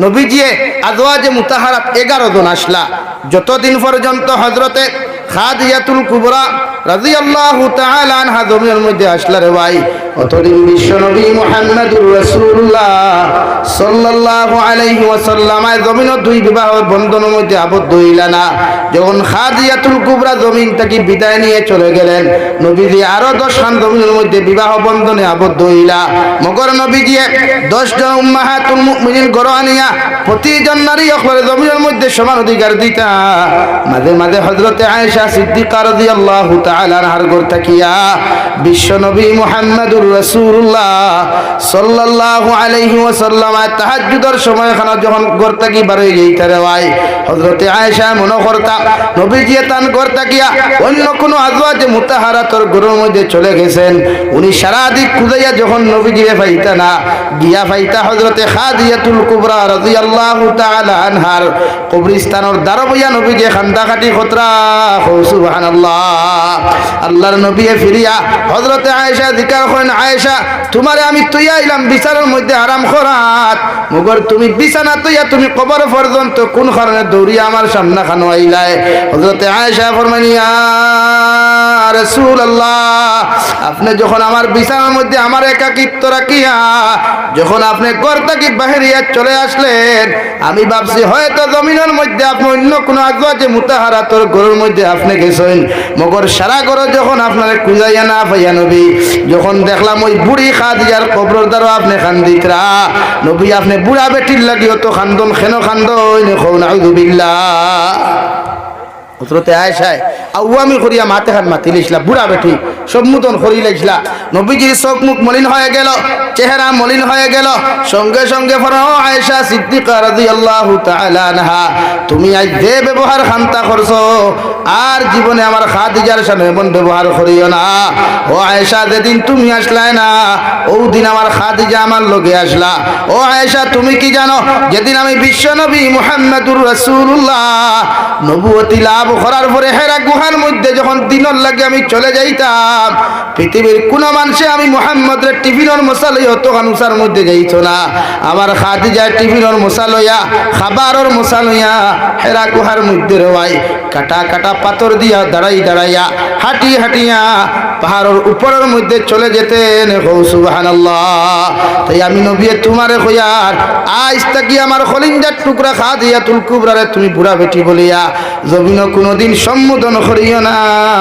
নবীজিয়ে আজওয়াজে মুতাহারাত এগারো জন আসলা। যতদিন পর্যন্ত হজরতে খাদিয়াতুল কুবরা মধ্যে বিবাহ আবদ্ধ হইলা না। যখন খাদিয়াতুল জমিন থেকে বিদায় নিয়ে চলে গেলেন আরও মধ্যে বিবাহ বন্ধনে আবদ্ধ হইলা। মগর নবীজি দশ জন উম্মাহাতুল মুমিনিন গড় আনিয়া প্রতিজন নারী অকবরে জমিনের মধ্যে সমান অধিকার দিতা। মাঝে মাঝে হজরতে আয়েশা সিদ্দিকা রাদিয়াল্লাহু তাআলা আনহার ঘর থাকিয়া বিশ্ব নবী মুহাম্মদুর রাসূলুল্লাহ সাল্লাল্লাহু আলাইহি ওয়াসাল্লাম তাহাজ্জুদের সময় খানা যখন করতা তান অন্য কোন মধ্যে চলে গেছেন। উনি সারা দিক খুঁজাইয়া যখন নবীজিরে পাইতা না, গিয়া পাইতা হযরতে আনহার কবরস্থানের দ্বার বইয়া নবীজি খতরা সুবহানাল্লাহ। আল্লাহর নবী ফিরিয়া হযরতে আয়েশা জিকার করেন, আয়েশা, তোমারে আমি তুই আইলাম বিছানার মধ্যে আরাম করাত মগর, তুমি বিছানা তুইয়া তুমি কবর পর্যন্ত কোন কারণে দৌড়িয়া আমার সামনা খানো আইলায়? হযরতে আয়েশা ফরমানিয়া রসুল আল্লাহ আপনি যখন আমার বিছানার মধ্যে আমার একাকিত্ব রাখিয়া, যখন আপনি ঘর থেকে বাহিরিয়া চলে আসলেন, আমি ভাবছি হয়তো জমিনের মধ্যে আপনি অন্য কোনো আগে মুতাহারা তোর ঘরের মধ্যে আপনি গেছেন। মগর, সারা ঘর যখন আপনার খুঁজাইয়া না পাইয়া নবী, যখন দেখলাম ওই বুড়ি খাদিয়ার কবর দ্বারা আপনি খান্দিতরা, নবী আপনি বুড়া বেটির লাগিও তো খান্দন, খেন খান্দন খৌ নাউদুবিল্লাহ হজরতে আয়সায় আউয়ামি করিয়া মাতে হাত মাতি লিসলা বুড়া বেটি সম্মুদন করি লাইসলা নবীজির চোখ মুখ মলিন হয়ে গেল, চেহারা মলিন হয়ে গেল। সঙ্গে সঙ্গে ফর আয়েশা সিদ্দিকা রাদিয়াল্লাহু তাআলা আনহা, তুমি আজ যে ব্যবহার খান্তা করছ, আর জীবনে আমার খাদিজার সামনে এমন ব্যবহার করিও না। ও আয়েশা, যেদিন তুমি আসলাই না ও দিন আমার খাদিজা আমার লগে আসলা। ও আয়েশা, তুমি কি জানো, যেদিন আমি বিশ্ব নবী মুহাম্মদুর রাসূলুল্লাহ নবুয়তি লাভ করার পরে হেরা গুহার মধ্যে যখন দিনর লাগে আমি চলে যাইতাম, পৃথিবীর কোন মানুষে আমি মোহাম্মদের টিফিনের মশালই হতো কানুসার মধ্যে যাইত না। আমার মশা টিফিনের মশালইয়া খাবারের মশালইয়া হেরা গুহার মধ্যে রোয়াই কাটা কাটা পাথর দিয়া দাঁড়াই দাঁড়াইয়া হাঁটি হাঁটিয়া পাহাড়ের উপরের মধ্যে চলে যেতেন। হৌ, সুবহানাল্লাহ। তাই আমি নবী তোমারে কইয়ার আজ তাকি আমার খলিঞ্জার টুকরা খা দিয়া তুল কুবরারে তুমি বুড়া বেটি বলিয়া জমিন কোনোদিন সম্বোধন করিও না।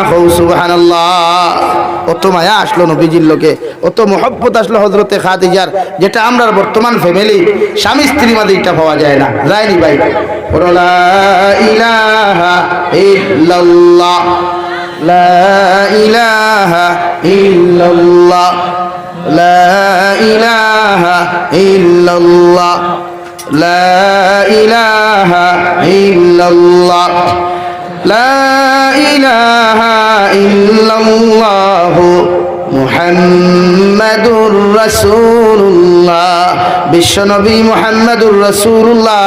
হৌ, সুবহানাল্লাহ। অত মায়া আসলো নবীজির লোকে, অত মহব্বত আসলো হজরতে খাদিজার, যেটা আমরা বর্তমান ফ্যামিলি। স্বামী স্ত্রী মাঝে এটা পাওয়া যায় না। যায়নি ভাই। বলো, লা ইলাহা ইল্লাল্লাহ লা ইলাহা ইল্লাল্লাহ লা ইলাহা ইল্লাল্লাহ لا إله إلا الله لا إله إلا الله মুহাম্মাদুর রাসূলুল্লাহ বিশ্বনবী মুহাম্মাদুর রাসূলুল্লাহ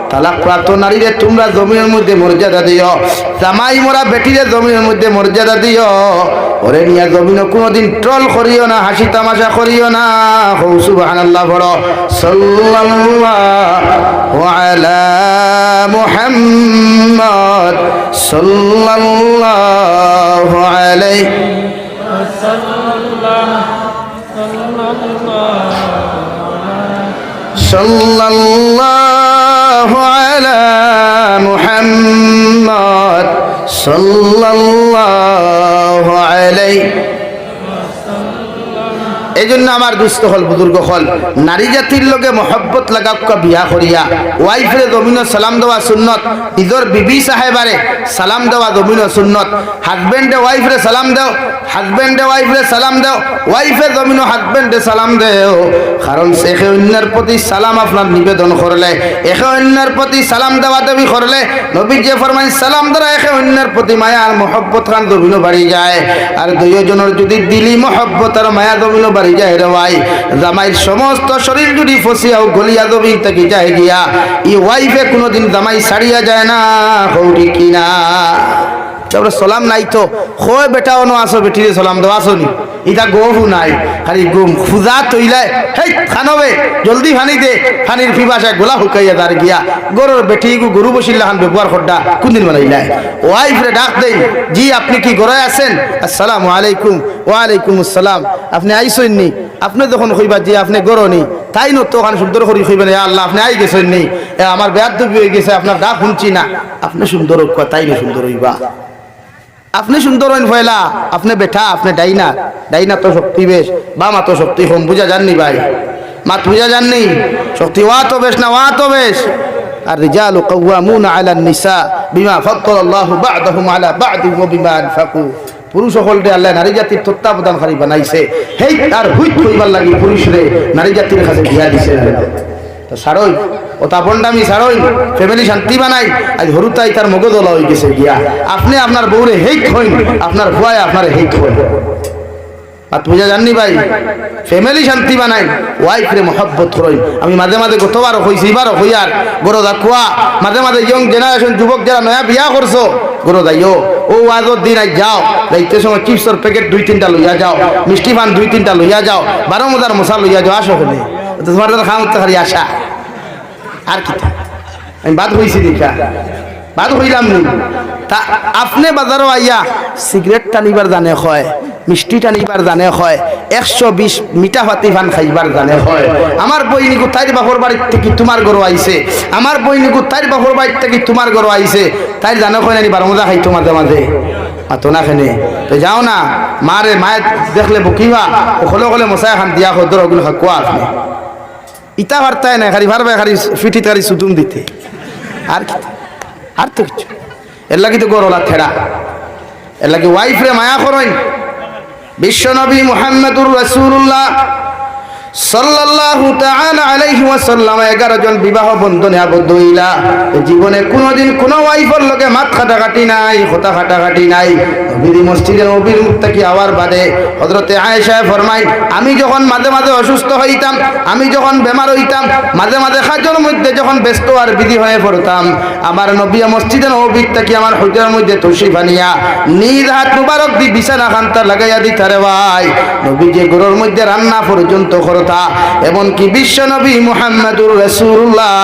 তালাকপ্রাপ্ত নারীদের তোমরা জমির মধ্যে মর্যাদা দিও। জামাই মোরা বেটিরে জমির মধ্যে মর্যাদা দিও। ওরে নিয়া জমিনও কোনোদিন ট্রল করিও না, হাসি তামাশা করিও না। হৌসু বাহানাল্লাহ বড় সাল্লাল্লাহ মোহাম্মদ সাল্লাল্লাহু আলাইহি সাল্লাল্লাহু الله على محمد صلى الله عليه এই জন্য আমার দুস্থ হল বুজুর্গ হল। নারী জাতির লগে মহব্বত লাগাক্কা বিয়া করিয়া। ওয়াইফরে জমিন সালাম দেওয়া সুন্নত নিজর বিবি সাহেবারে সালাম দেওয়া জমিন সুন্নত। হাজবেন্ডে ওয়াইফরে সালাম দেও হাজবেন্ডে ওয়াইফরে সালাম দেও ওয়াইফে জমিন হাজবেন্ডে সালাম দেও। কারণ একে অন্যের প্রতি সালাম আপনার নিবেদন করলে, একে অন্যের প্রতি সালাম দেওয়া দেবী করলে নবী যে ফরমাই সালাম দ্বারা একে অন্যের প্রতি মায়া আর মহব্বত খান দবিনো বাড়ি যায়। আর দুইজনের যদি দিলি মহব্বত আর মায়া দবিনো বাড়ি যায় রে ভাই। জামাইয়ের সমস্ত শরীর যদি ফসিয়াও গলিয়া দবি তাকে যায় গিয়া ই ওয়াইফে কোনোদিন জামাই ছাড়িয়া যায় না হৌরি কিনা। তারপরে সালাম নাই তো। হয় বেটা অনো আসো বেটিরে সালাম দাও আসো নি? ইটা গহু নাই। খালি গুম খুজা তৈলাই হেই, খানবে, জলদি ফানি দে। ফানির পিপাসায় গোলা হুকাইয়া দার গিয়া। গরুর বেটি গু গরু বসিল্লা খান ব্যবহার খড্ডা কোনদিন বানাইলাই ওয়াইফ রে ডাক দেই, জি, আপনি কি গড়ায় আছেন? আসসালামু আলাইকুম। ওয়ালাইকুম আসসালাম। আপনি আইসেন নি? আপনি যখন কইবা জি, আপনি গরো নি। তাই নত ওখানে সুন্দর করে কইবেন "এ আল্লাহ, আপনি আই গেছেন নি। আমার বেয়াদ হয়ে গেছে আপনার ডাক শুনছি না। আপনি সুন্দর তাই না সুন্দর হইবা। আপনি সুন্দর হইন ফয়লা আপনি বেঠা, আপনি ডাইনা। ডাইনা তো শক্তি বেশ বা মা তো শক্তি কম, বুঝা জাননি ভাই? মাত বুঝা জাননি শক্তি ওয়া তো বেশ না ওয়া তো বেশ? আর রিজালু কাওয়ামুনা আলা নিসা, বিমা ফাদ্দালাল্লাহু বা'দাহুম আলা বা'দি বিমা আনফাকু। পুরুষ সকলকে আল্লাহ নারী জাতির তত্ত্বাবধানকারী বানাইছে। হেই, তার হুইত কইবার লাগি পুরুষরে নারী জাতির কাছে দিয়া দিছে। তো সারই ও তাপনডামি সারই ফ্যামিলি শান্তি বানাই। আজ হরুতাই তার মগদলা হয়ে গেছে গিয়া। আপনি আপনার বউরে হেইট হইন। আপনার ভুয়ায় আপনার হেইট হইন। আর বুঝা জাননি ভাই? ফ্যামিলি শান্তি বানাই। ওয়াইফ রে মহব্বত করই আমি মাঝে মাঝে গতবার হইছি এবারও হইয়ার গরো দেখুয়া মাঝে মাঝে ইয়ং জেনারেশন যুবক যারা নয়া বিয়া করছ, গরো যাইও। ও আজর দিন আজ যাও। যাইতে সময় চিপসের প্যাকেট দুই তিনটা লইয়া যাও। মিষ্টি পান দুই তিনটা লইয়া যাও। বারো মজার মশা লইয়া যাও। আসো হলে তোমার খাওয়া খালি আশা। আর কি? আমি বাদ হইছি দেখা বাদ হইলাম নি। তা আপনি বাজারও আইয়া সিগারেট টানিবার জানে হয়, মিষ্টি টানিবার জানে হয়, একশো বিশ মিঠা ফাতি ফান খাইবার জানে হয়। আমার বইনিকু তাইর বাপর বাড়ির থেকে তোমার গরু আইছে? আমার বইনিকু তাইর বাপর বাড়ির থেকে তোমার গরু আইছে? তাই জানে হয় নানি বারো মজা খাইতো মাঝে মাতো না খেনে। তো যাও না, মারে, মায়ের দেখলে বকিবা, ওখলে ওখলে মশাই খান দিয়া হদ্র ওগুলো কোয়া আপনি ইটা বার্তায় না খালি ভারবে খালি ফিটিত খালি সুতুম দিতে। আর আর তো কিছু। এর লাগি তো গরলা থেড়া এর লাগি ওয়াইফ রে মায়া করইন বিশ্বনবী মুহাম্মদুর রাসূলুল্লাহ। সাল্লাল্লাহু তাআলা আলাইহি ওয়াসাল্লাম 11 জন বিবাহ আবদ্ধ হইলা। জীবনে কোনোদিন কোনো মাত নাই নাই। বাদে আমি যখন মাঝে মাঝে অসুস্থ হইতাম, আমি যখন বেমার হইতাম, মাঝে মাঝে কাজের মধ্যে যখন ব্যস্ত আর বিধি হয়ে পড়তাম, আমার নবী মসজিদে নবীর তাকি আমার হুজুরের মধ্যে তৌসিফ আনিয়া নিজ হাত মুবারক দি বিছানা খান্তা লাগাইয়া দিতারে ভাই। নবী যে গরুর মধ্যে রান্না পর্যন্ত করতা এমনকি বিশ্ব নবী মুহাম্মদুর রাসূলুল্লাহ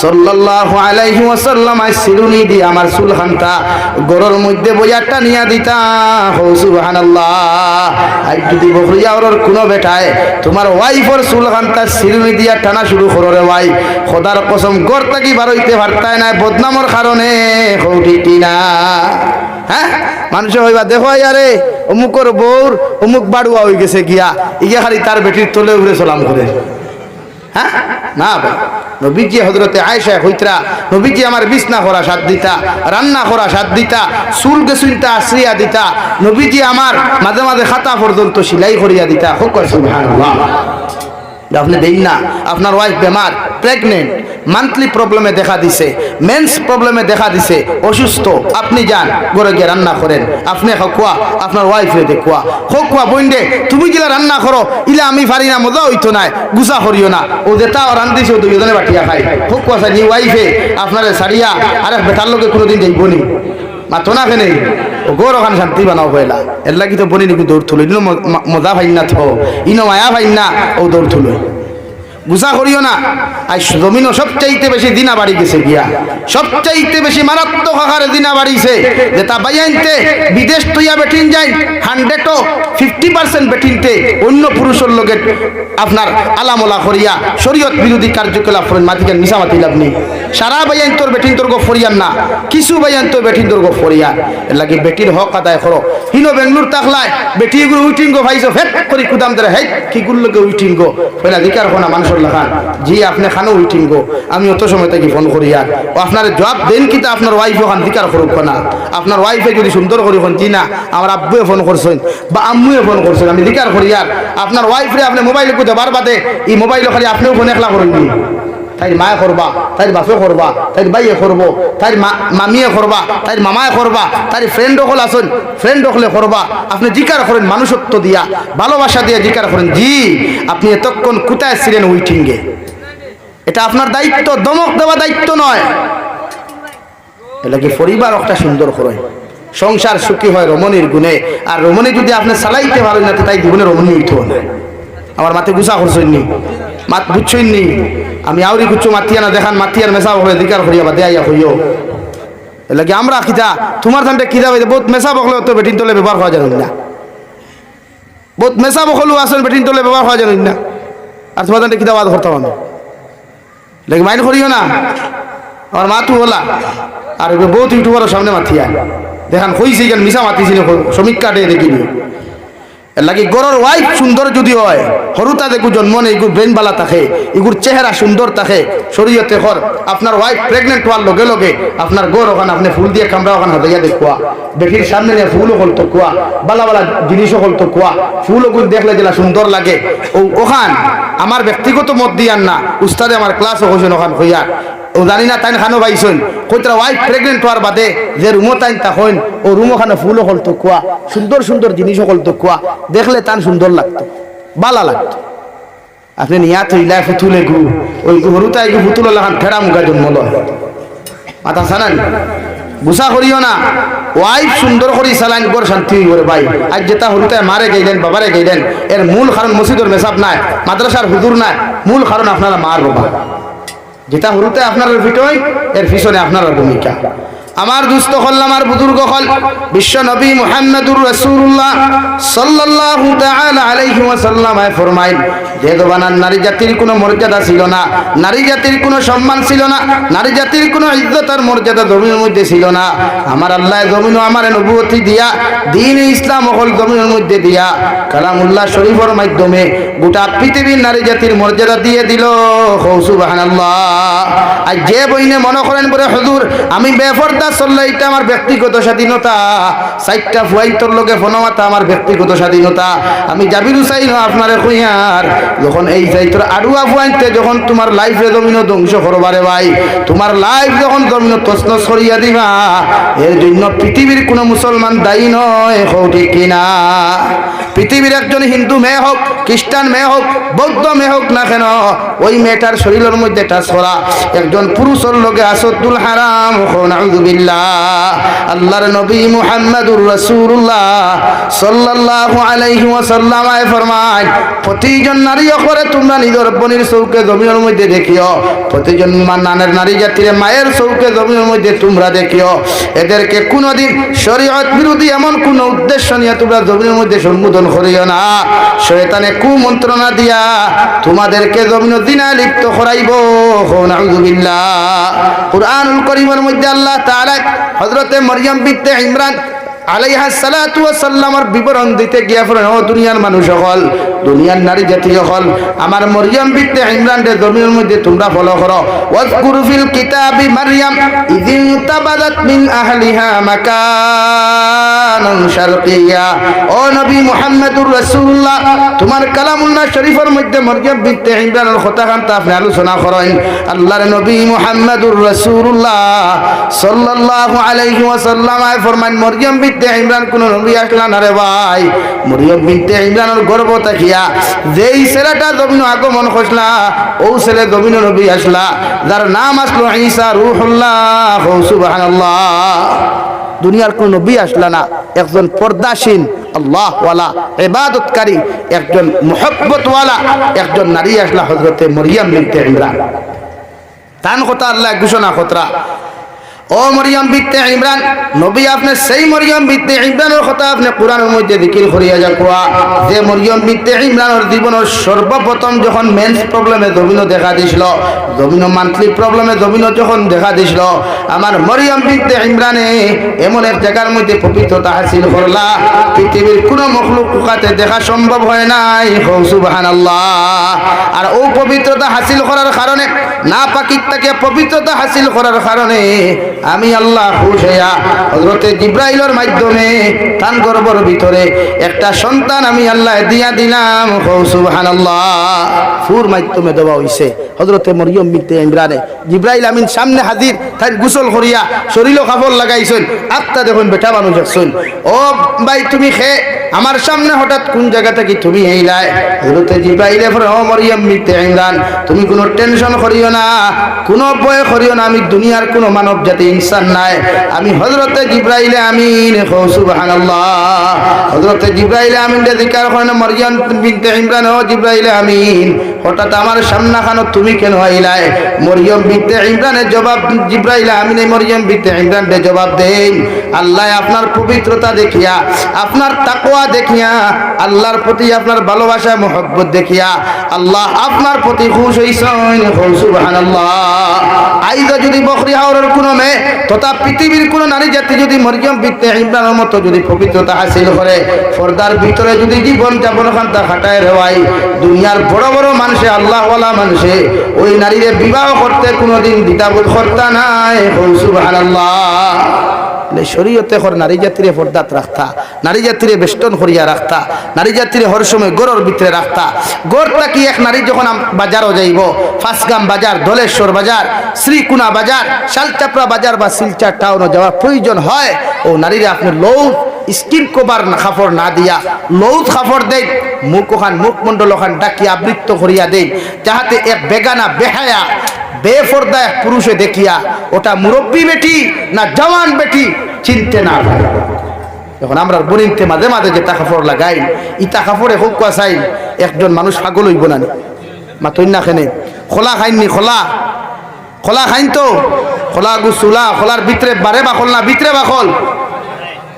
সাল্লাল্লাহু আলাইহি ওয়াসাল্লাম সিরুনি দি আমার চুল খান্তা গরুর মধ্যে বইয়াটা নিয়া দিতা। হো, সুবহানাল্লাহ। আই যদি বকরিয়া ওর কোনো বেটায় তোমার ওয়াইফর চুল খান্তা সিরুনি দিয়া টানা শুরু করো রে ভাই। খোদার কসম গর থাকি বারইতে পারতায় না বদনামর কারণে? হৌটি না? হ্যাঁ? মানুষে হইবা, দেখো আরে অমুকর বউর অমুক বাড়ুয়া হয়ে গেছে গিয়া ইয়া খালি তার বেটির তলে উড়ে সালাম করে। হ্যাঁ? না ভাই নবীজি হজরতে আয়সা হইতরা নবীজি আমার বিছনা করা সাত দিতা, রান্না করা সাত দিতা, চুল গেছুনটা আশ্রিয়া দিতা, নবীজি আমার মাঝে মাঝে খাতা পর্যন্ত সিলাই করিয়া দিতা, হোক সুবহানাল্লাহ। আপনি দেন না, আপনার ওয়াইফ বেমার প্রেগনেন্ট মান্থলি প্রবলেমে দেখা দিছে মেন্স প্রবলেমে দেখা দিছে, অসুস্থ, আপনি যান, ঘরে গিয়ে রান্না করেন। আপনি খোয়া আপনার ওয়াইফে দেখুয়া। খোয়া বইন্ডে তুমি গিলা রান্না করো, ইলে আমি পারি না, মজা হইতো না, গুসা করিও না। ও যেটা রান্ধিছে, ও দুজনে বাটিয়া খাই খোয়া সারি ওয়াইফে আপনার সারিয়া আরে বেটার লোকে কোনোদিন যাইব নি। মাতো না কেনে? ও ওখানে শান্তি বানাও পয়লা এর লাগি তো বনি নাকি দৌড় ইনো মজা ভাই না থো ইনো মায়া ভাই না, ও দৌড় তুলো গুসা করিও না। আই জমিনও সবচাইতে বেশি দিনা বাড়ি গেছে গিয়া। সবচাইতে বেশি মারাত্মক আকারে দিনা বাড়িছে। যে তা বাইয়াইনতে বিদেশ তুইয়া বেটিন যাই হান্ড্রেডও ফিফটি পার্সেন্ট বেটিনতে অন্য পুরুষের লোকের আপনার আলামলা করিয়া, শরীয়ত বিরোধী কার্যকলাপ করেন মাতিকেন মিশা মাতি লাভ নেই। সারা বাইয়ান তোর বেটিন তোর গো ফরিয়ান না। কিছু বাইয়ান তোর বেটিন তোর গো ফরিয়ান এর লাগি বেটির হক আদায় করো। হিনো বেঙ্গলোর তাকলায়, বেটি গুলো উইটিং গো ভাইছো ফেট করি কুদাম ধরে, হেই, কি গুলো গে উইটিং গো? পয়লা দিকার কোনা মানুষের লাখান জি, আপনি খানো উইটিং গো। আমি অত সময় থেকে ফোন করি আর। ও আপনার জবাব দেন কিতা আপনার ওয়াইফ ওখান দিকার করুক না। আপনার ওয়াইফে যদি সুন্দর করে ফোন না, আমার আব্বুয়ে ফোন করছেন বা আম্মুয়ে ফোন করছেন, আমি দিকার করি আর। আপনার ওয়াইফরে আপনি মোবাইল কো দেবার বাদে, এই মোবাইল খালি আপনিও ফোন একলা করেননি। তাই মায়ে করবা তাই বাপে করবা তাই বাইয়ে করব তাই মামিয়ে করবা তাই মামায়ে করবা তাই ফ্রেন্ড হল আসুন ফ্রেন্ড হলে করবা আপনি জিকার করেন মানুষত্ব দিয়া, ভালোবাসা দিয়ে জিকার করেন। জি, আপনি এতক্ষণ কোথায় ছিলেন উইটিংয়ে এটা আপনার দায়িত্ব, দমক দেওয়া দায়িত্ব নয়। এটা কি পরিবার একটা সুন্দর করে সংসার সুখী হয় রমণীর গুণে, আর রমণী যদি আপনি চালাইতে পারেন না তো তাই জীবনে রমণী হইতো না। আমার মাতে গুছা করছেন নি। মাত বুঝছেন নি? আমি আউরি কুচ্ছু মাতিয়া না দেখান, মাতিয়ার মেশা হয়ে দিকার করিয়া বা দেয়া হইও এলাকি আমরা খিদা তোমার ধানটা খিদা হইতে বহুত মেশা বকলে তো বেটিন তোলে ব্যবহার হওয়া জানুন না। বহুত মেশা বকলু আসেন বেটিন তোলে ব্যবহার হওয়া জানুন না। আর তোমার ধানটা খিদা বাদ করতাম আমি। লেকি মাইন্ড করিও না। আমার মা তু বলা আর বহুত ইউটিউবারের সামনে মাথিয়া দেখান, কইছি কেন মিশা মাতিছিল শ্রমিক কাটে দেখিনি। লাগি গরর ওয়াইফ সুন্দর যদি হয় সরুতা দেখু জন্ম নেই ব্রেন বালা থাকে ইগুর চেহারা সুন্দর থাকে, শরীয়তে হর, আপনার ওয়াইফ প্রেগনেন্ট হওয়ার লগে লগে আপনার গর ওখানে আপনি ফুল দিয়ে কামড়া ওখানে হাতাইয়া দেখুয়া বেটির সামনে নিয়ে ফুলও হল তো কুয়া, বালা বালা জিনিসও হল তো কুয়া, ফুলও গুণ দেখলে যেটা সুন্দর লাগে। ও ওখান, আমার ব্যক্তিগত মত দিয়ান না, উস্তাদে আমার ক্লাসও হয়েছেন ওখান হইয়া। জানি না তাই খানো পাইছেন কইতরা ওয়াইফ প্রেগনেন্ট হওয়ার বাদে যে রুমো তাইন তখন ও রুম ওখানে ফুলও হল তো কুয়া সুন্দর সুন্দর জিনিস হল তো কুয়া দেখলে তান সুন্দর লাগতো, বালা লাগতো। আপনি নিয়া থইলা ফুতুলে গু, ওই গরু তাই গু ফুতুল লাগান ফেরা মুখা জন্ম লয়। মাথা সানান গুসা করিও না। ওয়াইফ সুন্দর করি সালাইন গর শান্তি করে ভাই। আজ যেটা হরুতায় মারে গেলেন বাবারে গেলেন এর মূল কারণ মসজিদের মেসাব নাই মাদ্রাসার হুজুর নাই, মূল কারণ আপনারা মার বাবা। যেটা হরুতে আপনার ভিটয় এর পিছনে আপনার ভূমিকা। আমার দুস্থ হল, আমার বুজুর্গ হল। বিশ্ব নবী মুহাম্মদুর রাসূলুল্লাহ সাল্লাল্লাহু তাআলা আলাইহি ওয়াসাল্লাম ফরমাইন যে দবানার নারী জাতির কোনো মর্যাদা ছিল না, নারী জাতির কোনো সম্মান ছিল না, নারী জাতির কোনো ইজ্জত আর মর্যাদা জমিনের মধ্যে ছিল না। আমার আল্লাহ জমিন আমার নবুয়তি দিয়া, দিন ইসলাম হল জমিনের মধ্যে দিয়া কালামুল্লাহ শরীফের মাধ্যমে গোটা পৃথিবীর নারী জাতির মর্যাদা দিয়ে দিল। সুবহানাল্লাহ। আর যে বইনে মনে করেন বলে, হুজুর, আমি বেফরদা চললে এটা আমার ব্যক্তিগত স্বাধীনতা। সাইটটা ফুয়াইতর লোকে ফোনমাতা ব্যক্তিগত স্বাধীনতা। আমি জাবিরু চাই না আপনারে কইয়ার যখন এই সাইটর আড়ুয়া ফুয়াইতে যখন তোমার লাইফে জমিন ধ্বংস করবারে ভাই, তোমার লাইফ যখন জমিন তসনস করিয়া দিবা, এর জন্য পৃথিবীর কোনো মুসলমান দায়ী নয় হোক ঠিক কিনা? পৃথিবীর একজন হিন্দু মেয়ে হোক খ্রিস্টান মেয়ে হোক, বৌদ্ধ মেয়ে হোক না কেন, ওই মেয়েটার শরীরের মধ্যে টাচ করা। একজন পুরুষের লোকে আসদুল হারাম আল্লাহর নবী মুহাম্মদুর রাসূলুল্লাহ সাল্লাল্লাহু আলাইহি ওয়াসাল্লাম আয় ফরমায়, প্রতিজন নারী করে তোমরা নিজের বনির চৌকে জমিনের মধ্যে দেখিও। প্রতিজন নানের নারী জাতির মায়ের চৌকে জমিনের মধ্যে তোমরা দেখিও। এদেরকে কোনোদিন শরীয়ত বিরোধী এমন কোন উদ্দেশ্য নিয়ে তোমরা জমিনের মধ্যে সম্বোধন করিও না। শয়তানে কুমন্ত্রণা দিয়া তোমাদেরকে জমিন দিনা লিপ্ত করাইব। নাউযুবিল্লাহ কুরআনুল করিমের মধ্যে আল্লাহ তাআলা হযরতে মরিয়ম বিনতে ইমরান আলাইহা সালাতু ওয়াসাল্লামের বিবরণ দিতে গিয়া ফেরেন ও দুনিয়ার মানুষ সকল দুনিয়ার নারী জাতি সকল আমার মরিয়ম বিনতে ইমরান রে জমিনের মধ্যে তোমরা ফলো করো। ওয়াজকুরু ফিল কিতাবি মারইয়াম ইদিন তাবাদাত মিন আহলিহা মাকানান শারকিয়া। ও নবী মুহাম্মদুর রাসূলুল্লাহ, তোমার কালামুল্লাহ শরীফের মধ্যে মরিয়ম বিনতে ইমরানের কথা কান্তা আপনি আলোচনা করেন। আল্লাহর নবী মুহাম্মদুর রাসূলুল্লাহ সাল্লাল্লাহু আলাইহি ওয়াসাল্লাম আয় ফরমান মরিয়ম বিনতে ইমরান কোন নবী আসলা না রে ভাই। মরিয়ম বিনতে ইমরানের গর্ব তাকিয়া যেই ছেলেটা জমিন আগমন খসলা ও ছেলে জমিন নবী আসলা, যার নাম আসলো ঈসা রূহুল্লাহ, সুবহানাল্লাহ। দুনিয়ার কোন নবী আসলা না, একজন পর্দাসীন আল্লাহ ওয়ালা, ইবাদতকারী, একজন মুহাব্বতওয়ালা, একজন নারী আসলা হযরতে মরিয়ম বিনতে ইমরান। তান কথা আল্লাহ ঘোষণা খতরা। ও মরিয়ম বিত্তে ইমরান, নবী আপনি সেই মরিয়ম বিত্তে ইমরানের কথা আপনি কোরআনের মধ্যে দিকির করিয়া যা কোয়া, যে মরিয়ম বিত্তে ইমরানের জীবনের সর্বপ্রথম যখন মেন্স প্রবলেমে দমিন দেখা দিছিল দমিন মান্থলি প্রবলেমে দমিন যখন দেখা দিছিল, আমার মরিয়ম বিত্তে ইমরানে এমন এক জায়গার মধ্যে পবিত্রতা হাসিল করলা, পৃথিবীর কোনো মখলুক কুকাতে দেখা সম্ভব হয় নাই। সুবাহান আর ও পবিত্রতা হাসিল করার কারণে না পাকির থেকে পবিত্রতা হাসিল করার কারণে আমি আল্লাহ হইয়া হজরতে জিব্রাইলের মাধ্যমে তান গর্বর ভিতরে একটা সন্তান আমি আল্লাহ দিয়া দিলাম। সুবহান আল্লাহ ফুর মাধ্যমে দেওয়া হইছে। হজরতে মরিয়ম মিতে ইমরানে জিব্রাইল আমিন সামনে হাজির তাই গোসল করিয়া শরীরও কাপড় লাগাইছেন। আত্মা দেখুন, বেটা মানুষ দেখছেন। ও ভাই, তুমি খে, আমার সামনে হঠাৎ কোন জায়গা থেকে তুমি এইলাই হজরতে জিব্রাইলে ও মরিয়ম মিতে ইমরান, তুমি কোনো টেনশন করিও না, কোনো ভয় করিও না, আমি দুনিয়ার কোনো মানব জাতি ইনসান নাই। আমি হজরতে জিব্রাইলে আমিন। হজরতে জিব্রাইলে আমিন জিকার বিনতে ইমরান, ও জিব্রাইলে আমিন। হঠাৎ আমার সামনা খানো তুমি কেন আইলাই? মরিয়ম বিনতে ইমরানের জবাব জিব্রাইলে আমিন, এই মরিয়ম বিনতে ইমরান দে জবাব দেন, আল্লাহ আপনার পবিত্রতা দেখিয়া, আপনার তাকওয়া দেখিয়া, আল্লাহর প্রতি আপনার ভালোবাসা, মোহব্বত দেখিয়া, আল্লাহ আপনার প্রতি খুশ হইছেন। সুবহানাল্লাহ। আইজ যদি বকরি হাওরের কোনো মেয়ে, তথা পৃথিবীর কোনো নারী জাতি যদি মরিয়ম বিতে ইমরানের মতো যদি পবিত্রতা হাসিল করে, পর্দার ভিতরে যদি জীবন যাপন খান্তা খাটায় রেওয়াই দুনিয়ার বড় বড় মানুষে আল্লাহওয়ালা মানুষে, ওই নারীরে বিবাহ করতে কোনোদিন দ্বিধাবোধ করতা নাই। শরীয়তে হর নারী পর্দাত রাখতা, নারী বেষ্টন করিয়া রাখতা, নারী হর সময় গড়র ভিতরে রাখতা। গড়টা কি এক নারী যখন বাজারও যাইব, ফাঁসগাম বাজার, ধলেশ্বর বাজার, শ্রীকুনা বাজার, শালচাপড়া বাজার বা শিলচার টাউনও যাওয়ার প্রয়োজন হয়, ও নারীরা আপনি লৌথ স্কিন কভার না খাফর না দিয়া লৌথ খাফর দেন মুখ ওখান মুখমণ্ডল ওখান ডাকিয়া আবৃত্ত করিয়া দেন যাহাতে এক বেগানা, বেহায়া বেফর্দা এক পুরুষে দেখিয়া, ওটা মুরব্বী বেটি না জওয়ান বেটি, চিনতে না এখন আমরা বনিনতে মাঝে মাঝে যে তাকাফর লাগাই, ই তাকাফরে হোক চাই, একজন মানুষ পাগল হইব না মাতই না খেনে, খোলা খাইননি খোলা। খোলা খাইন তো? খোলা গুসুলা, খোলার ভিতরে বারে বাখল না, ভিতরে বাখল।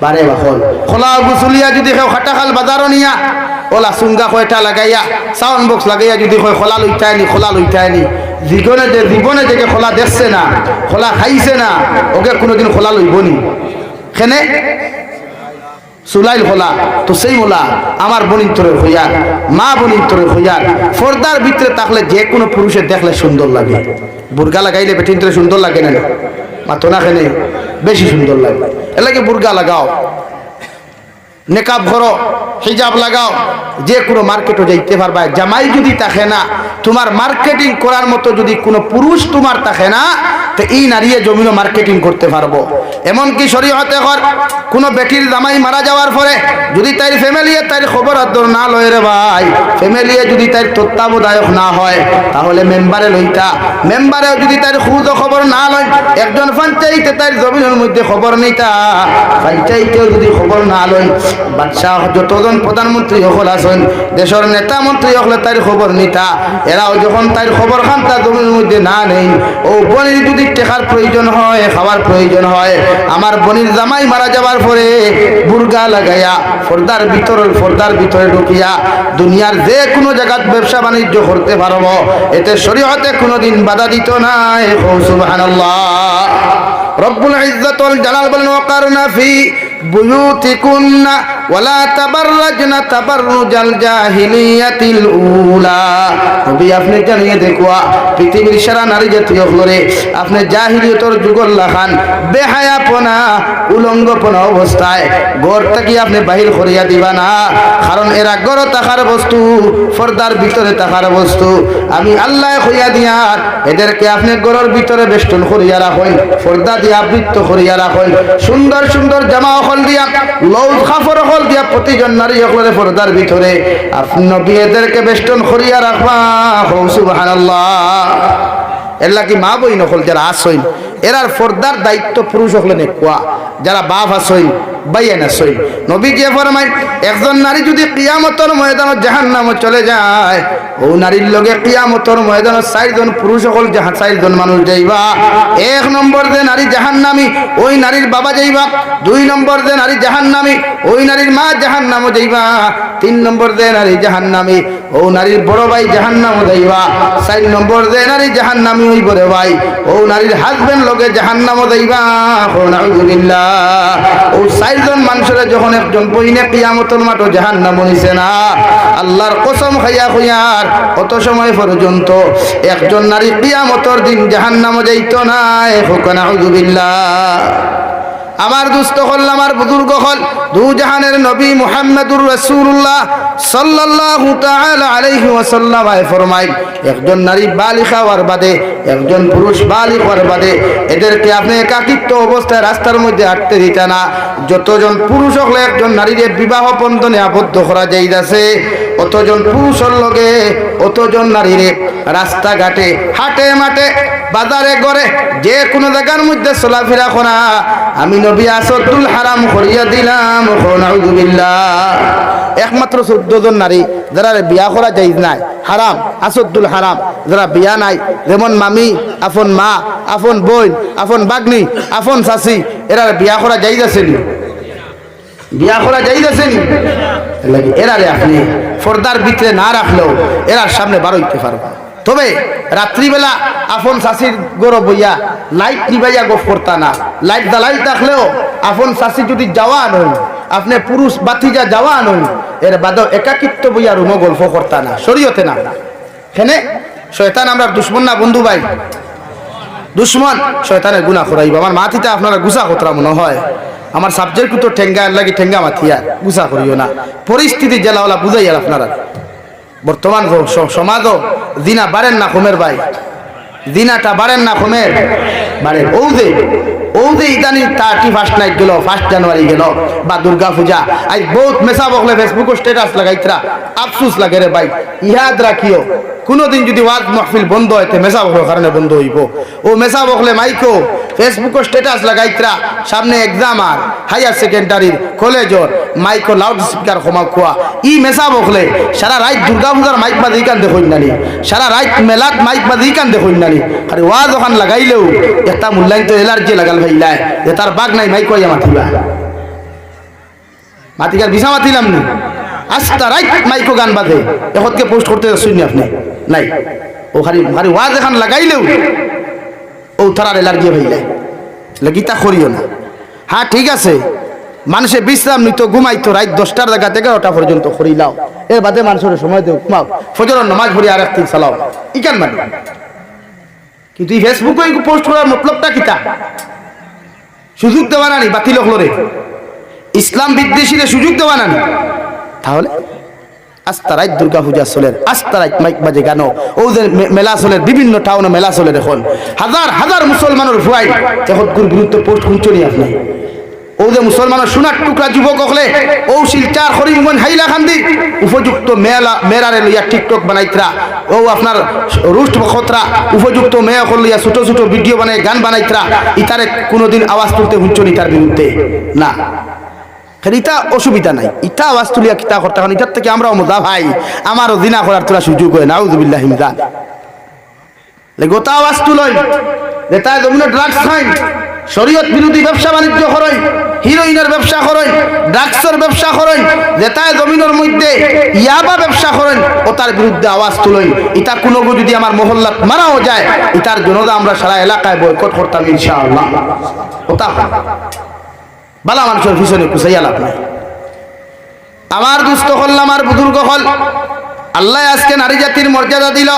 বারে বাখল খোলা গুসুলিয়া যদি কেউ খাটাখাল বাজারও নিয়া ওলা সুঙ্গা কয়টা লাগাইয়া সাউন্ড বক্স লাগাইয়া যদি কয় খোলা লইতাই নি খোলা লইতাই নি জীবনে যে জীবনে যে খোলা দেখছে না, খোলা খাইছে না ওকে কোনোদিন খোলা লইব নি। খেনে? সুলাইল হলা তো সেই মোলা আমার বনিন্তরের হইয়ার মা বনিন্তরের হইয়ার ফর্দার ভিতরে থাকলে যে কোনো পুরুষের দেখলে সুন্দর লাগে। বুর্গা লাগাইলে বেটিন্তরে সুন্দর লাগে না মা তো না খেনে বেশি সুন্দর লাগে। এর লাগে বুর্গা লাগাও নেকাব ঘরো হিজাব লাগাও। যে কোনো মার্কেটও যাইতে পারবা। জামাই যদি থাকে না, তোমার মার্কেটিং করার মতো যদি কোনো পুরুষ তোমার থাকে না, তো এই নারীয়ে জমিনও মার্কেটিং করতে পারব। এমনকি শরীয়তে কর, কোনো বেটির জামাই মারা যাওয়ার পরে যদি তার ফ্যামিলি তার খবর আদর না লয় রে ভাই ফ্যামিলি যদি তার তত্ত্বাবধায়ক না হয়, তাহলে মেম্বারে লইতা। মেম্বারেও যদি তার খুদ খবর না লয়, একজন পঞ্চায়েতে তার জমিনের মধ্যে খবর নিতা পঞ্চায়েতেও যদি খবর না লয়, বাদশাহ যতজন প্রধানমন্ত্রী সকল আছেন দেশের নেতা মন্ত্রী হলে তার খবর নিতা। এরাও যখন তার খবর খান তার জমির মধ্যে না নেই। ও বনির যদি টেকার প্রয়োজন হয় খাওয়ার প্রয়োজন হয়, আমার বনির জামাই মারা যাবার পরে বুর্গা লাগাইয়া, ফর্দার ভিতর, ফর্দার ভিতরে ঢুকিয়া দুনিয়ার যে কোনো জায়গাত ব্যবসা বাণিজ্য করতে পারব। এতে শরীয়তে কোনোদিন বাধা দিত না সুবহানাল্লাহ। রব্বুল ইজ্জত ওয়াল জালাল বলেন ওয়াকারনা ফি বুয়ুতিকুন্না ওয়ালা তাবাররাজনা আপনি জানিয়ে দেখুয়া, পৃথিবীর সারা নারী আপনি জাহিলিয়তর যুগল লাখান বেহায়াপনা, উলঙ্গপনা অবস্থায় গড় থেকে আপনি বাহির করিয়া দিবা না? কারণ এরা গড় তাকার বস্তু ফর্দার ভিতরে তাকার বস্তু। আমি আল্লাহ হইয়া দিয়ার এদেরকে আপনি গড়ের ভিতরে বেষ্টন করিয়া রাখেন ফর্দা দিয়ে আবৃত্ত করিয়া রাখেন। সুন্দর সুন্দর জামা হল দিয়া লৌজ খাফর হল দিয়া প্রতিজন নারী সকলের পর্দার ভিতরে আপনি বিয়েদেরকে বেষ্টন করিয়া রাখবা। সুবহানাল্লাহ। এর লাগে মা বই নকল, যারা আসইন এরার ফর্দার দায়িত্ব পুরুষ হলে নেকুয়া যারা বাপ আসই বাইয়ান আসই নবী যে ফরমাই একজন নারী যদি কিয়ামতর ময়দান জাহান নামে চলে যায়, ও নারীর লগে কিয়ামতর ময়দান চারজন পুরুষ সকল যাহা চারজন মানুষ যাইবা। এক নম্বর যে নারী জাহান নামি ওই নারীর বাবা যাইবা। দুই নম্বর যে নারী জাহান নামি ওই নারীর মা জাহান নামও যাইবা। তিন নম্বর যে নারী জাহান নামি ও নারীর বড় ভাই জাহান নামও যাইবা। চার নম্বর যে নারী জাহান নামি ওই বড় ভাই, ও নারীর হাজবেন্ড লগে জাহান নামও যাইবা ও চারজন মানুষের যখন একজন বইনে কিয়ামতর মাঠো জাহান নাম নিছে না, আল্লাহর কসম খাইয়া খুইয়ার কত সময় পর্যন্ত একজন নারী কিয়ামতর দিন জাহান নামও যাইত না হোক নাউজুবিল্লাহ আমার দুস্থ হল, আমার বুজুর্গ হল। দু জাহানের নবী মুহাম্মদুর রাসূলুল্লাহ সাল্লাল্লাহু তাআলা আলাইহি ওয়াসাল্লাম আয় ফরমাই একজন নারী বালিকা হওয়ার বাদে, একজন পুরুষ বালিক হওয়ার বাদে, এদেরকে আপনি একাকিত্ব অবস্থায় রাস্তার মধ্যে হাঁটতে দিতে না। যতজন পুরুষ হলে একজন নারীর বিবাহ বন্ধনে আবদ্ধ করা যাইতাছে। অতজন পুরুষের লগে অতজন নারীরে রাস্তাঘাটে, হাটে মাঠে, বাজারে গড়ে যে কোনো জায়গার মধ্যে চলাফেরা করা, আমি নবী আসদুল হারাম করিয়া দিলাম একমাত্র চোদ্দ জন নারী যারা বিয়া করা যাই নাই, হারাম, আসদুল হারাম, যারা বিয়া নাই, যেমন মামি আফন মা আফন বোন আফন বাগনি আফন চাচি এরা বিয়া করা যাই যাচ্ছেন বিয়া করা যাই যাচ্ছেন এরারে আপনি ফর্দার ভিতরে না রাখলেও এরার সামনে বারো হইতে পারবা। তবে রাত্রিবেলা আপন চাষির গরো বইয়া লাইট নিবাইয়া গোফ করতা না। লাইট জ্বালাই থাকলেও আপন চাষি যদি যাওয়া নই আপনি পুরুষ বাতিজা যাওয়া নই এর বাদ একাকিত্ব বইয়া রুমো গল্প করতা না। শরীয়তে না। হেনে শয়তান আমরা দুশ্মন না বন্ধু ভাই? দুশ্মন শয়তানের গুণা করাইব। আমার মাথিতে আপনারা গুসা কতরা মনে হয়? আমার সাবজেক্ট তো ঠেঙ্গা লাগি ঠেঙ্গা মাথিয়া গুসা করিও না। পরিস্থিতি জেলাওয়ালা বুঝাই আর আপনারা। বর্তমান স- সমাজও দিনা বাড়েন না কমের ভাই। দিনাটা বাড়েন না কমের বাড়েন। ও যে ও যে ইদানি থার্টি ফার্স্ট নাইট গেল ফার্স্ট জানুয়ারি গেল, বা দুর্গা পূজা। আজ বহুত মেসা বকলে ফেসবুক স্ট্যাটাস লাগাইতরা। আফসুস লাগে রে ভাই। ইহাদ রাখিও। কোনোদিন যদি ওয়াজ মাহফিল বন্ধ হইতে মেসা বকলের কারণে বন্ধ হইব। ও মেসা বকলে মাইকো ফেসবুক স্ট্যাটাস লাগাইতরা, সামনে এক্সাম আর হায়ার সেকেন্ডারির কলেজর মাইকো লাউড স্পিকার ক্ষমা খোয়া। ই মেসা বকলে সারা রাত দুর্গা পূজার মাইক বাদি কান দেখুন নানি। সারা রাত মেলাত মাইক বাদি কান দেখুন নানি। আরে ওয়াজ ওখান লাগাইলেও একটা মূল্যায়ন তো এলার্জি লাগাল ভাইলাই যে তার বাঘ নাই, মাইক কইয়া মাতিবা। মাতিকার বিছা মাতিলাম নি। আস্তা রাইট মাইকো গান বাজে। এখতকে পোস্ট করতে শুনি আপনি? নাই। ও খালি খালি ওয়াজ এখান লাগাইলেও ও তারার এলার্জি হইলে গীতা করিও না। হ্যাঁ ঠিক আছে। মানুষে বিশ্রাম নিত, ঘুমাইতো, রাত দশটার জায়গা থেকে এগারোটা পর্যন্ত করিলাও এর বাদে মানুষের সময় দেও, ঘুমাও। ফজর নমাজ ভরি আর একদিন চালাও ইকান মানে। কিন্তু এই ফেসবুকে পোস্ট করার মতলবটা কিতা সুযোগ দেওয়া নানি, বাতিল হলরে ইসলাম বিদ্বেষীরে সুযোগ দেওয়া নানি। তাহলে? আস্তারাইত দুর্গা পূজা চলের আস্তারাইত মাইক বাজে গান। ও যে মে- মেলা চলের বিভিন্ন টাউনে মেলা চলে দেখুন। হাজার হাজার মুসলমানের ভুয়াই তেহতগুর বিরুদ্ধে পোস্ট শুনছনি আপনি? ও যে মুসলমানের সোনার টুকরা যুবক হলে ও শিলচার হাইলা খান্দি, উপযুক্ত মেলা মেরারে লইয়া টিকটক বানাইতরা। ও আপনার রুষ্ট বখতরা উপযুক্ত মেয়ে হল লইয়া ছোট ছোট ভিডিও বানাই গান বানাইতরা। ইতারে কোনোদিন আওয়াজ তুলতে হুঁচনি তার বিরুদ্ধে? না। খালি অসুবিধা নাই। ইটা আওয়াজ তুলিয়া কিতা করতে কারণ ইটার থেকে আমরাও মজা ভাই। আমারও দিনা করার তোরা সুযোগ হয়, নাউজুবিল্লাহ হিমদান গোটা আওয়াজ তুলই। যেটা জমিন ড্রাগস খাই শরীয়ত বিরোধী ব্যবসা বাণিজ্য করই হিরোইনের ব্যবসা করই ড্রাগসের ব্যবসা করই যেটায় জমিনের মধ্যে ইয়াবা ব্যবসা করেন ও তার বিরুদ্ধে আওয়াজ তুলই। ইটা কোনো যদি আমার মহল্লাত মারাও যায় ইটার জনতা আমরা সারা এলাকায় বয়কট করতাম ইনশাআল্লাহ। ওটা বালা মানুষের পিছনে কুচাইয়া লাভ নাই। আমার দুস্থ হল আমার বুজুর্গ হল আল্লাহ আজকে নারী জাতির মর্যাদা দিল।